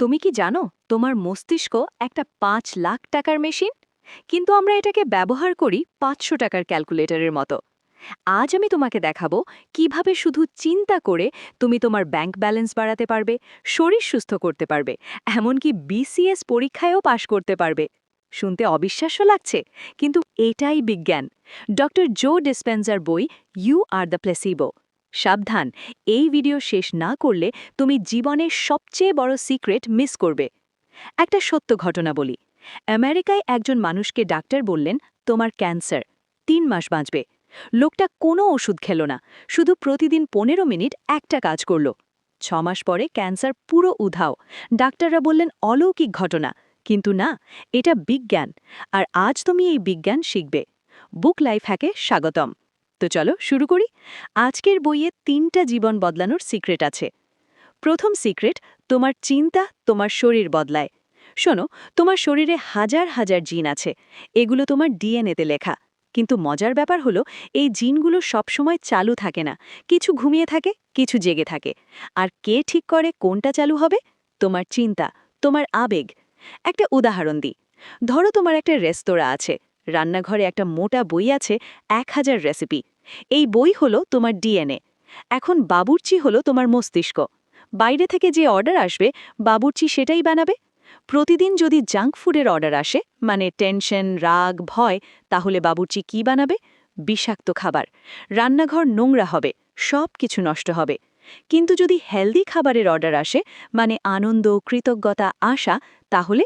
তুমি কি জানো, তোমার মস্তিষ্ক একটা পাঁচ লাখ টাকার মেশিন? কিন্তু আমরা এটাকে ব্যবহার করি পাঁচশো টাকার ক্যালকুলেটরের মতো। আজ আমি তোমাকে দেখাবো কীভাবে শুধু চিন্তা করে তুমি তোমার ব্যাংক ব্যালেন্স বাড়াতে পারবে, শরীর সুস্থ করতে পারবে, এমনকি বিসিএস পরীক্ষায়ও পাশ করতে পারবে। শুনতে অবিশ্বাস্য লাগছে, কিন্তু এটাই বিজ্ঞান। ডক্টর জো ডিসপেন্সার বই, ইউ আর দ্য প্লেসিবো। সাবধান, এই ভিডিও শেষ না করলে তুমি জীবনের সবচেয়ে বড় সিক্রেট মিস করবে। একটা সত্য ঘটনা বলি। আমেরিকায় একজন মানুষকে ডাক্তার বললেন, তোমার ক্যান্সার তিন মাস বাঁচবে। লোকটা কোনো ওষুধ খেল না, শুধু প্রতিদিন পনেরো মিনিট একটা কাজ করল। ছ মাস পরে ক্যান্সার পুরো উধাও। ডাক্তাররা বললেন, অলৌকিক ঘটনা। কিন্তু না, এটা বিজ্ঞান। আর আজ তুমি এই বিজ্ঞান শিখবে। বুক লাইফ হ্যাকে স্বাগতম। তো চলো শুরু করি। আজকের বইয়ে তিনটা জীবন বদলানোর সিক্রেট আছে। প্রথম সিক্রেট, তোমার চিন্তা, তোমার শরীর বদলায়। শোনো, তোমার শরীরে হাজার হাজার জিন আছে। এগুলো তোমার ডিএনএতে লেখা। কিন্তু মজার ব্যাপার হলো, এই জিনগুলো সবসময় চালু থাকে না। কিছু ঘুমিয়ে থাকে, কিছু জেগে থাকে। আর কে ঠিক করে কোনটা চালু হবে? তোমার চিন্তা, তোমার আবেগ। একটা উদাহরণ দিই। ধরো তোমার একটা রেস্তোরাঁ আছে। রান্নাঘরে একটা মোটা বই আছে, এক হাজার রেসিপি। এই বই হলো তোমার ডিএনএ। এখন বাবুর্চি হলো তোমার মস্তিষ্ক। বাইরে থেকে যে অর্ডার আসবে, বাবুর্চি সেটাই বানাবে। প্রতিদিন যদি জাঙ্ক ফুডের অর্ডার আসে মানে টেনশন, রাগ, ভয়, তাহলে বাবুর্চি কি বানাবে? বিষাক্ত খাবার। রান্নাঘর নোংরা হবে সব কিছু নষ্ট হবে। কিন্তু যদি হেলদি খাবারের অর্ডার আসে মানে আনন্দ, কৃতজ্ঞতা, আশা, তাহলে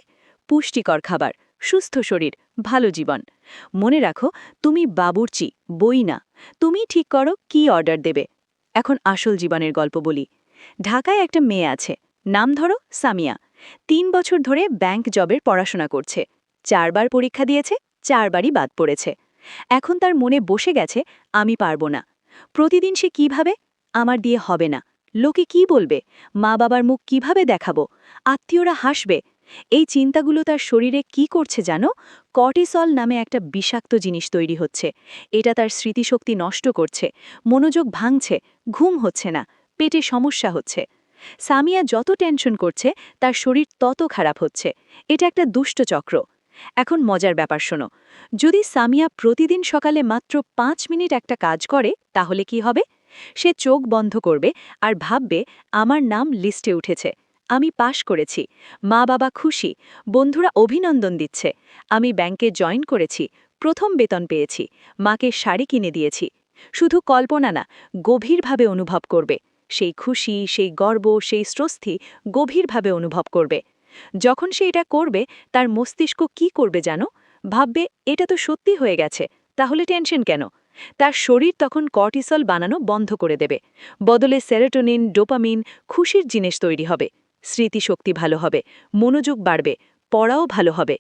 পুষ্টিকর খাবার। সুস্থ শরীর, ভালো জীবন। মনে রাখো, তুমি বাবুর্চি, বই না। তুমি ঠিক করো কি অর্ডার দেবে। এখন আসল জীবনের গল্প বলি। ঢাকায় একটা মেয়ে আছে, নাম ধরো সামিয়া। তিন বছর ধরে ব্যাংক জবের পড়াশোনা করছে। চারবার পরীক্ষা দিয়েছে, চারবারই বাদ পড়েছে। এখন তার মনে বসে গেছে, আমি পারব না। প্রতিদিন সে কীভাবে আমার দিয়ে হবে না। লোকে কি বলবে? মা বাবার মুখ কীভাবে দেখাবো? আত্মীয়রা হাসবে। এই চিন্তাগুলো তার শরীরে কি করছে জানো? কর্টিসল নামে একটা বিষাক্ত জিনিস তৈরি হচ্ছে। এটা তার স্মৃতিশক্তি নষ্ট করছে, মনোযোগ ভাঙছে, ঘুম হচ্ছে না, পেটে সমস্যা হচ্ছে। সামিয়া যত টেনশন করছে, তার শরীর তত খারাপ হচ্ছে। এটা একটা দুষ্ট চক্র। এখন মজার ব্যাপার শোনো, যদি সামিয়া প্রতিদিন সকালে মাত্র পাঁচ মিনিট একটা কাজ করে, তাহলে কি হবে? সে চোখ বন্ধ করবে আর ভাববে, আমার নাম লিস্টে উঠেছে। আমি পাশ করেছি। মা বাবা খুশি, বন্ধুরা অভিনন্দন দিচ্ছে। আমি ব্যাংকে জয়েন করেছি, প্রথম বেতন পেয়েছি, মাকে শাড়ি কিনে দিয়েছি। শুধু কল্পনা না, গভীরভাবে অনুভব করবে। সেই খুশি, সেই গর্ব, সেই স্বস্তি গভীরভাবে অনুভব করবে। যখন সে এটা করবে, তার মস্তিষ্ক কি করবে জানো? ভাববে, এটা তো সত্যি হয়ে গেছে, তাহলে টেনশন কেন? তার শরীর তখন কর্টিসল বানানো বন্ধ করে দেবে। বদলে সেরেটোনিন, ডোপামিন, খুশির জিনিস তৈরি হবে। স্মৃতিশক্তি ভালো হবে, মনোযোগ বাড়বে, পড়াও ভালো হবে।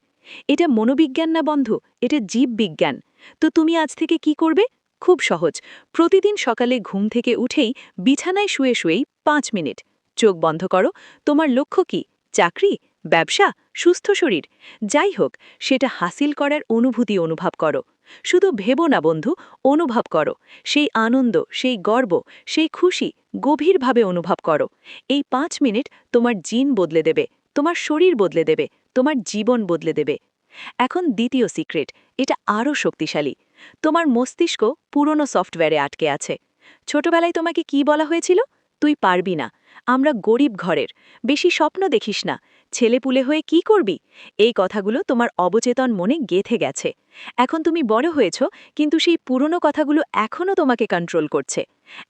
এটা মনোবিজ্ঞান না বন্ধু, এটা জীববিজ্ঞান। তো তুমি আজ থেকে কি করবে? খুব সহজ। প্রতিদিন সকালে ঘুম থেকে উঠেই বিছানায় শুয়ে শুয়েই পাঁচ মিনিট। চোখ বন্ধ করো। তোমার লক্ষ্য কি? চাকরি? ব্যবসা, সুস্থ শরীর। যাই হোক, সেটা হাসিল করার অনুভূতি অনুভব করো। শুধু ভেবো না বন্ধু, অনুভব করো। সেই আনন্দ, সেই গর্ব, সেই খুশি গভীরভাবে অনুভব করো। এই পাঁচ মিনিট তোমার জিন বদলে দেবে, তোমার শরীর বদলে দেবে, তোমার জীবন বদলে দেবে। এখন দ্বিতীয় সিক্রেট, এটা আরও শক্তিশালী। তোমার মস্তিষ্ক পুরনো সফটওয়্যারে আটকে আছে। ছোটবেলায় তোমাকে কি বলা হয়েছিল? তুই পারবি না। আমরা গরিব ঘরের। বেশি স্বপ্ন দেখিস না। ছেলেপুলে হয়ে কি করবি? এই কথাগুলো তোমার অবচেতন মনে গেথে গেছে। এখন তুমি বড় হয়েছ, কিন্তু সেই পুরনো কথাগুলো এখনও তোমাকে কন্ট্রোল করছে।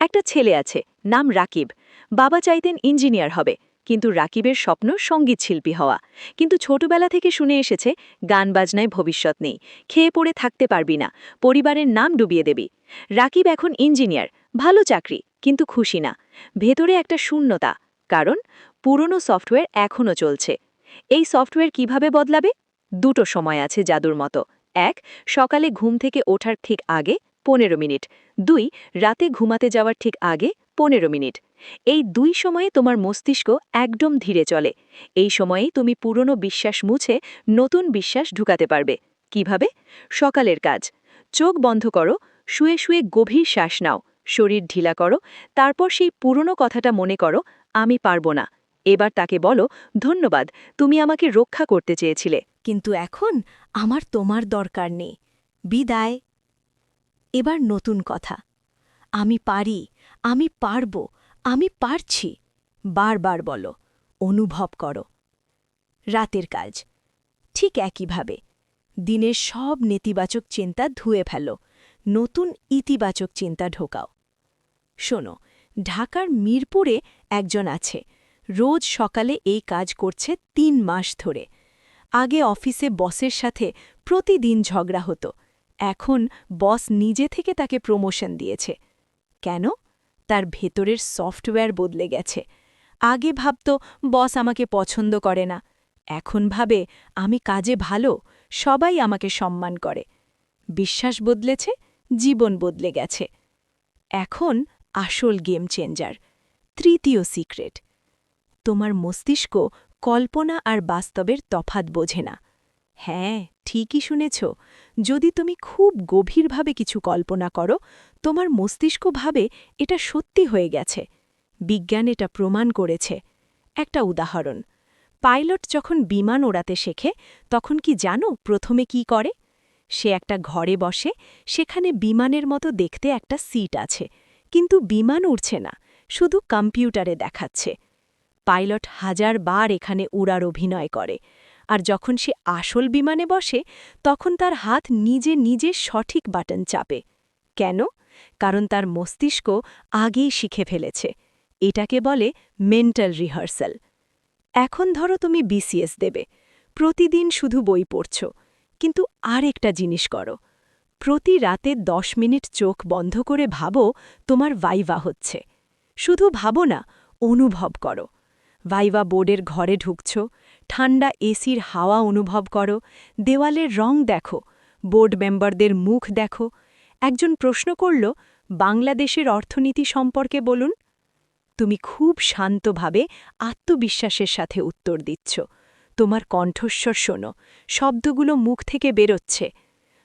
একটা ছেলে আছে, নাম রাকিব। বাবা চাইতেন ইঞ্জিনিয়ার হবে, কিন্তু রাকিবের স্বপ্ন সংগীত শিল্পী হওয়া। কিন্তু ছোটবেলা থেকে শুনে এসেছে, গান বাজনায় ভবিষ্যৎ নেই। খেয়ে পড়ে থাকতে পারবি না। পরিবারের নাম ডুবিয়ে দেবি। রাকিব এখন ইঞ্জিনিয়ার ভালো চাকরি। কিন্তু খুশি না। ভেতরে একটা শূন্যতা, কারণ পুরনো সফটওয়্যার এখনও চলছে। এই সফটওয়্যার কীভাবে বদলাবে? দুটো সময় আছে জাদুর মতো। এক, সকালে ঘুম থেকে ওঠার ঠিক আগে, পনেরো মিনিট। দুই, রাতে ঘুমাতে যাওয়ার ঠিক আগে, পনেরো মিনিট। এই দুই সময়ে তোমার মস্তিষ্ক একদম ধীরে চলে। এই সময়েই তুমি পুরনো বিশ্বাস মুছে নতুন বিশ্বাস ঢুকাতে পারবে। কীভাবে? সকালের কাজ। চোখ বন্ধ করো, শুয়ে শুয়ে গভীর শ্বাস নাও। শরীর ঢিলা করো, তারপর সেই পুরনো কথাটা মনে করো, আমি পারব না। এবার তাকে বলো, ধন্যবাদ, তুমি আমাকে রক্ষা করতে চেয়েছিলে। কিন্তু এখন আমার তোমার দরকার নেই। বিদায়। এবার নতুন কথা। আমি পারি, আমি পারব, আমি পারছি। বারবার বলো, অনুভব করো। রাতের কাজ। ঠিক একইভাবে। দিনের সব নেতিবাচক চিন্তা ধুয়ে ফেলো। নতুন ইতিবাচক চিন্তা ঢোকাও। শোনো, ঢাকার মিরপুরে একজন আছে, রোজ সকালে এই কাজ করছে তিন মাস ধরে। আগে অফিসে বসের সাথে প্রতিদিন ঝগড়া হতো, এখন বস নিজে থেকে তাকে প্রমোশন দিয়েছে। কেন? তার ভেতরের সফটওয়্যার বদলে গেছে। আগে ভাবত, বস আমাকে পছন্দ করে না। এখন ভাবে, আমি কাজে ভালো, সবাই আমাকে সম্মান করে। বিশ্বাস বদলেছে, জীবন বদলে গেছে। এখন আসল গেম চেঞ্জার, তৃতীয় সিক্রেট। তোমার মস্তিষ্ক কল্পনা আর বাস্তবের তফাত বোঝে না। হ্যাঁ ঠিকই শুনেছ। যদি তুমি খুব গভীরভাবে কিছু কল্পনা করো, তোমার মস্তিষ্ক ভাবে এটা সত্যি হয়ে গেছে। বিজ্ঞান এটা প্রমাণ করেছে। একটা উদাহরণ, পাইলট যখন বিমান ওড়াতে শেখে, তখন কি জানো প্রথমে কি করে? সে একটা ঘরে বসে, সেখানে বিমানের মতো দেখতে একটা সিট আছে। কিন্তু বিমান উড়ছে না, শুধু কম্পিউটারে দেখাচ্ছে। পাইলট হাজার বার এখানে উড়ার অভিনয় করে, আর যখন সে আসল বিমানে বসে, তখন তার হাত নিজে নিজে সঠিক বাটন চাপে। কেন? কারণ তার মস্তিষ্ক আগেই শিখে ফেলেছে। এটাকে বলে মেন্টাল রিহার্সাল। এখন ধরো তুমি বিসিএস দেবে। প্রতিদিন শুধু বই পড়ছ। কিন্তু আর একটা জিনিস করো। প্রতি রাতে দশ মিনিট চোখ বন্ধ করে ভাবো তোমার ভাইভা হচ্ছে। শুধু ভাবো না, অনুভব করো। ভাইভা বোর্ডের ঘরে ঢুকছ, ঠান্ডা এসির হাওয়া অনুভব করো, দেওয়ালের রং দেখো, বোর্ড মেম্বারদের মুখ দেখো। একজন প্রশ্ন করল, বাংলাদেশের অর্থনীতি সম্পর্কে বলুন। তুমি খুব শান্তভাবে আত্মবিশ্বাসের সাথে উত্তর দিচ্ছ। তোমার কণ্ঠস্বর শোনো, শব্দগুলো মুখ থেকে বেরোচ্ছে।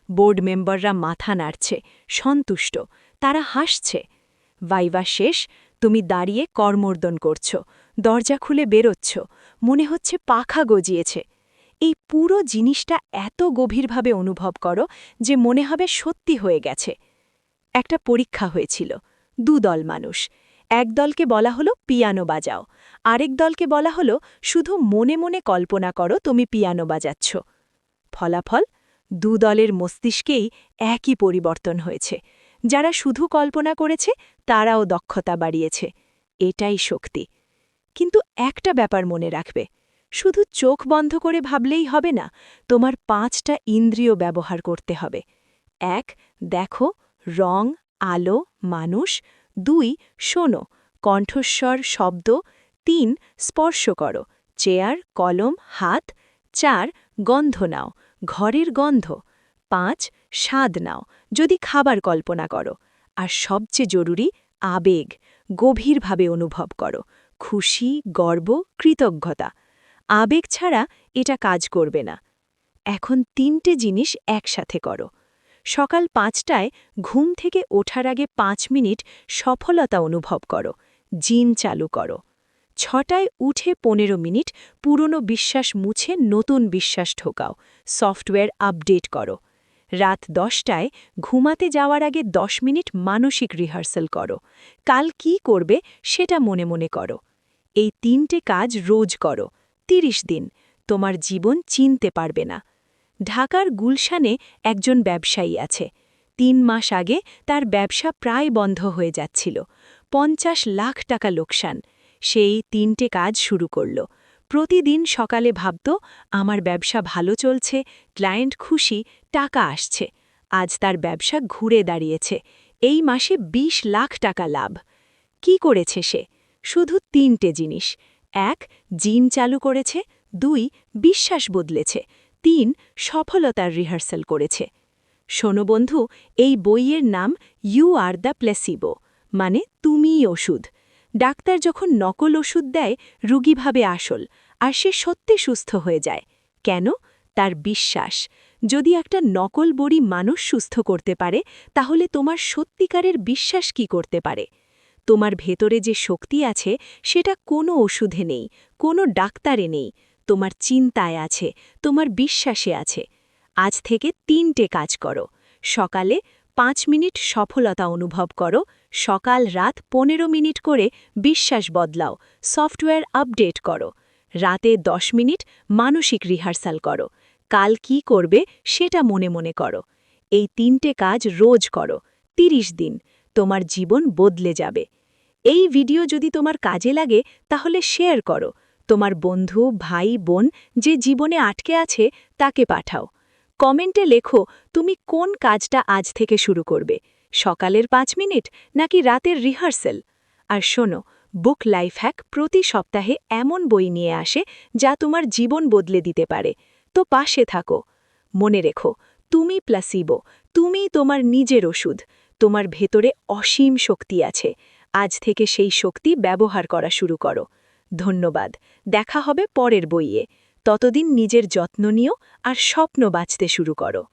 বোর্ড মেম্বাররা মাথা নাড়ছে, সন্তুষ্ট, তারা হাসছে। ভাইভা শেষ, তুমি দাঁড়িয়ে কর্মর্দন করছ, দরজা খুলে বেরোচ্ছ, মনে হচ্ছে পাখা গজিয়েছে। এই পুরো জিনিসটা এত গভীরভাবে অনুভব করো যে মনে হবে সত্যি হয়ে গেছে। একটা পরীক্ষা হয়েছিল, দুদল মানুষ, এক দলকে বলা হলো পিয়ানো বাজাও, আরেক দলকে বলা হলো শুধু মনে মনে কল্পনা করো তুমি পিয়ানো বাজাচ্ছ। ফলাফল দু দলের মস্তিষ্কেই একই পরিবর্তন হয়েছে। যারা শুধু কল্পনা করেছে, তারাও দক্ষতা বাড়িয়েছে। এটাই শক্তি। কিন্তু একটা ব্যাপার মনে রাখবে। শুধু চোখ বন্ধ করে ভাবলেই হবে না, তোমার পাঁচটা ইন্দ্রিয় ব্যবহার করতে হবে। এক, দেখো, রং, আলো, মানুষ। দুই, শোনো, কণ্ঠস্বর, শব্দ। তিন, স্পর্শ করো। চেয়ার, কলম, হাত। চার, গন্ধ নাও। ঘরের গন্ধ। পাঁচ, স্বাদ নাও, যদি খাবার কল্পনা করো। আর সবচেয়ে জরুরি, আবেগ, গভীরভাবে অনুভব করো। খুশি, গর্ব, কৃতজ্ঞতা। আবেগ ছাড়া এটা কাজ করবে না। এখন তিনটে জিনিস একসাথে করো। সকাল পাঁচটায় ঘুম থেকে ওঠার আগে পাঁচ মিনিট সফলতা অনুভব করো। জিন চালু করো। ছটায় উঠে পনেরো মিনিট পুরনো বিশ্বাস মুছে নতুন বিশ্বাস ঢোকাও সফটওয়্যার আপডেট করো। রাত দশটায় ঘুমাতে যাওয়ার আগে দশ মিনিট মানসিক রিহার্সাল করো। কাল কি করবে সেটা মনে মনে করো। এই তিনটে কাজ রোজ করো, তিরিশ দিন, তোমার জীবন চিনতে পারবে না। ঢাকার গুলশানে একজন ব্যবসায়ী আছে। তিন মাস আগে তার ব্যবসা প্রায় বন্ধ হয়ে যাচ্ছিল। পঞ্চাশ লাখ টাকা লোকসান সেই তিনটে কাজ শুরু করল। প্রতিদিন সকালে ভাবত, আমার ব্যবসা ভালো চলছে, ক্লায়েন্ট খুশি, টাকা আসছে। আজ তার ব্যবসা ঘুরে দাঁড়িয়েছে। এই মাসে ২০ লাখ টাকা লাভ। কি করেছে সে? শুধু তিনটে জিনিস। এক জিন চালু করেছে। দুই, বিশ্বাস বদলেছে। তিন, সফলতার রিহার্সাল করেছে। শোনো বন্ধু, এই বইয়ের নাম ইউ আর দ্য প্লেসিবো মানে তুমিই ওষুধ ডাক্তার যখন নকল ওষুধ দেয় রুগীভাবে আসল, আর সে সত্যি সুস্থ হয়ে যায়। কেন? তার বিশ্বাস। যদি একটা নকল বড়ি মানুষ সুস্থ করতে পারে, তাহলে তোমার সত্যিকারের বিশ্বাস কি করতে পারে? তোমার ভেতরে যে শক্তি আছে, সেটা কোনো ওষুধে নেই, কোনো ডাক্তারে নেই। তোমার চিন্তায় আছে, তোমার বিশ্বাসে আছে। আজ থেকে তিনটে কাজ করো। সকালে পাঁচ মিনিট সফলতা অনুভব করো সকাল রাত পনেরো মিনিট করে বিশ্বাস বদলাও, সফটওয়্যার আপডেট করো। রাতে দশ মিনিট মানসিক রিহার্সাল করো। কাল কি করবে সেটা মনে মনে করো। এই তিনটে কাজ রোজ করো ৩০ দিন, তোমার জীবন বদলে যাবে। এই ভিডিও যদি তোমার কাজে লাগে, তাহলে শেয়ার করো। তোমার বন্ধু, ভাই, বোন যে জীবনে আটকে আছে, তাকে পাঠাও। কমেন্টে লেখো, তুমি কোন কাজটা আজ থেকে শুরু করবে? সকালের পাঁচ মিনিট নাকি রাতের রিহার্সেল? আর শোনো, বুক লাইফ হ্যাক প্রতি সপ্তাহে এমন বই নিয়ে আসে যা তোমার জীবন বদলে দিতে পারে। তো পাশে থাকো। মনে রেখো, তুমি প্লাসিবো তুমি তোমার নিজের ওষুধ। তোমার ভেতরে অসীম শক্তি আছে। আজ থেকে সেই শক্তি ব্যবহার করা শুরু করো। ধন্যবাদ। দেখা হবে পরের বইয়ে। ততদিন নিজের যত্ন নিও আর স্বপ্ন বাঁচতে শুরু করো।